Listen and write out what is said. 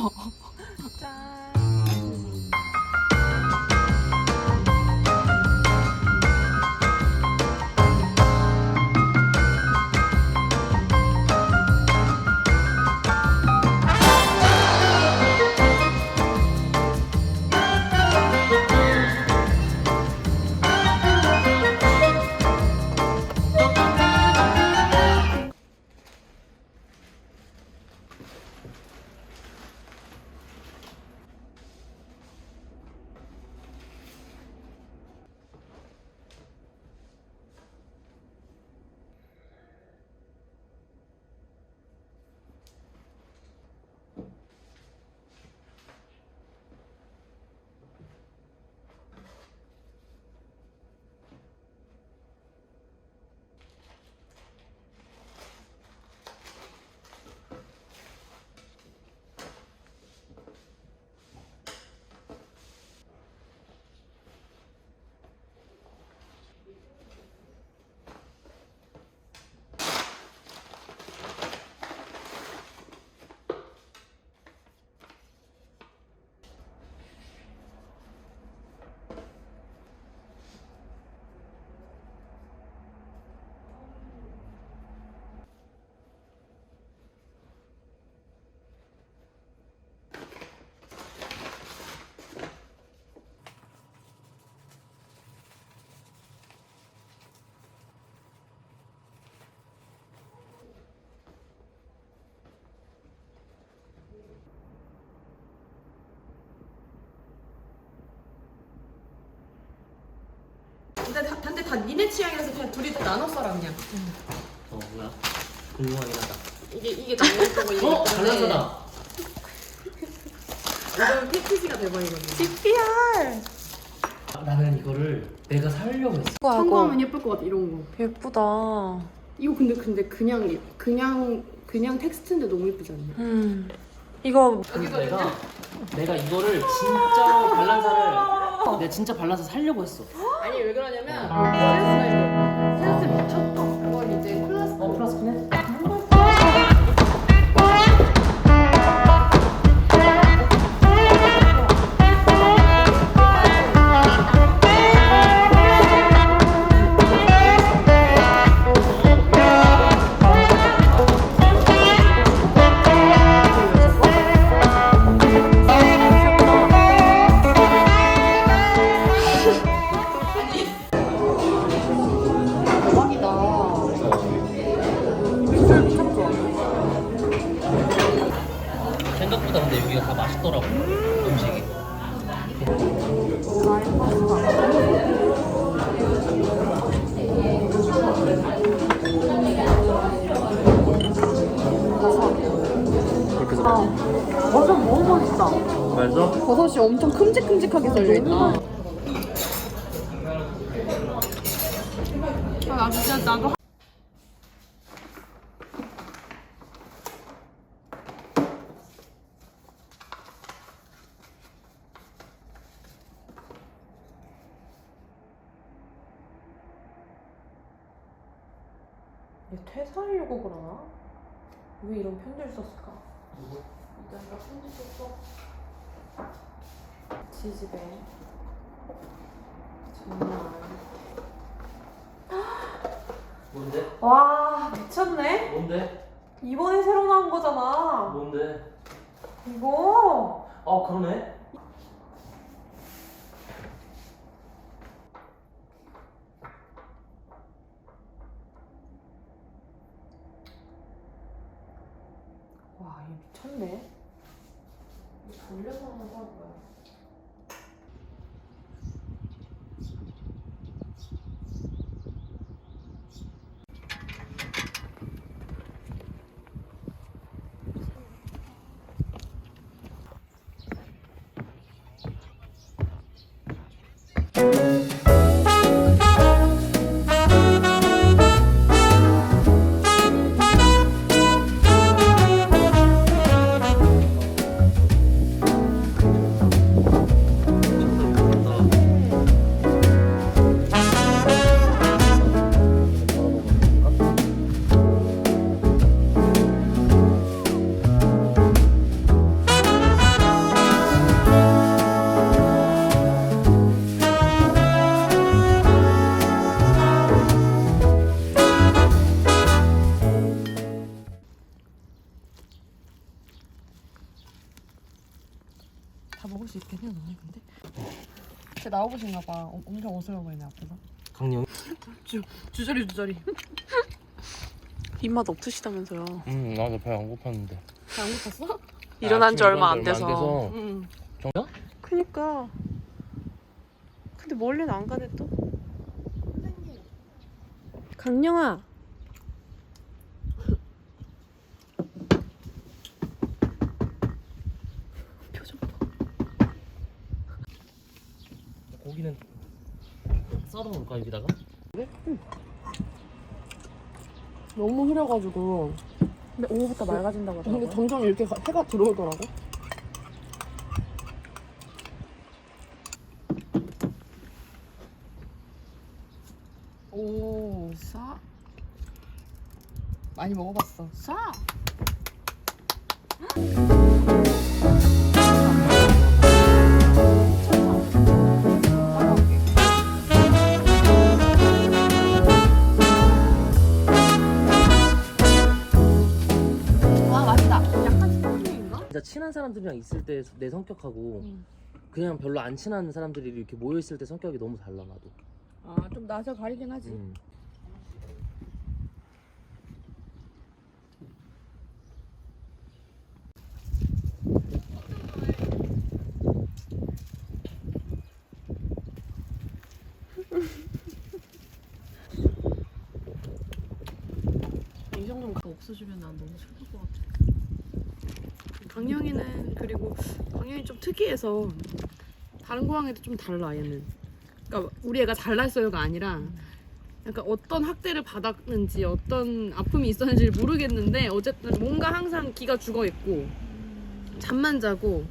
짠. 근데 다, 근데 다 니네 취향이라서 그냥 둘이 다 나눠 써라 그냥. 어 뭐야? 궁금하긴 하다. 이게 이게 나눠 거고 이게 어? 예쁜데 잘났다. 이건 패키지가 돼버리거든. CPR. 나는 이거를 내가 살려고 했어. 참고하면 예쁠 것 같아 이런 거. 예쁘다. 이거 근데 근데 그냥 예- 그냥 그냥 텍스트인데 너무 예쁘지 않냐? 음. 이거 근데 내가 내가 이거를 진짜 발란사를 내가 진짜 발란사 살려고 했어. 아니 왜 그러냐면 센스가 이거 센스 미쳤다. 그걸 이제 클래스 어 플라스크네? 버섯이 엄청 큼직큼직하게 썰려 있다. 아, 나 진짜 나도 얘 퇴사하려고 그러나? 왜 이런 편지를 썼을까? 내가 편지 썼어. 지집에 정말 뭔데? 와 미쳤네 뭔데? 이번에 새로 나온 거잖아 뭔데? 이거 어 그러네. 와 이거 미쳤네 돌려서 한번 사고요. 다 먹을 수 있겠냐 너네 근데? 쟤 나오고 싶나 봐. 어, 엄청 어슬렁 거리네 앞에서. 강령. 주 주저리 주저리. 입맛 없으시다면서요. 응 나도 배 안 고팠는데. 잘안 고팠어? 일어난 지 얼마 안 돼서. 응. 정말? 그니까. 근데 멀리는 안 가네 또. 강령아. 고기는 썰어 놓을까 여기다가? 너무 흐려가지고. 근데 오후부터 맑아진다고 근데 하더라고요. 점점 이렇게 가- 해가 들어오더라고. 오, 싸. 많이 먹어봤어. 싸. 친한 사람들이랑 있을 때 내 성격하고 음. 그냥 별로 안 친한 사람들이 이렇게 모여 있을 때 성격이 너무 달라 나도. 아, 좀 나서 가리긴 하지. 음. 이 정도면 없어지면 난 너무 슬플 것 같아. 강영이는 그리고 강영이 좀 특이해서 다른 고양이도 좀 달라 얘는. 그러니까 우리 애가 잘났어요가 아니라 약간 어떤 학대를 받았는지 어떤 아픔이 있었는지 모르겠는데 어쨌든 뭔가 항상 기가 죽어 있고 잠만 자고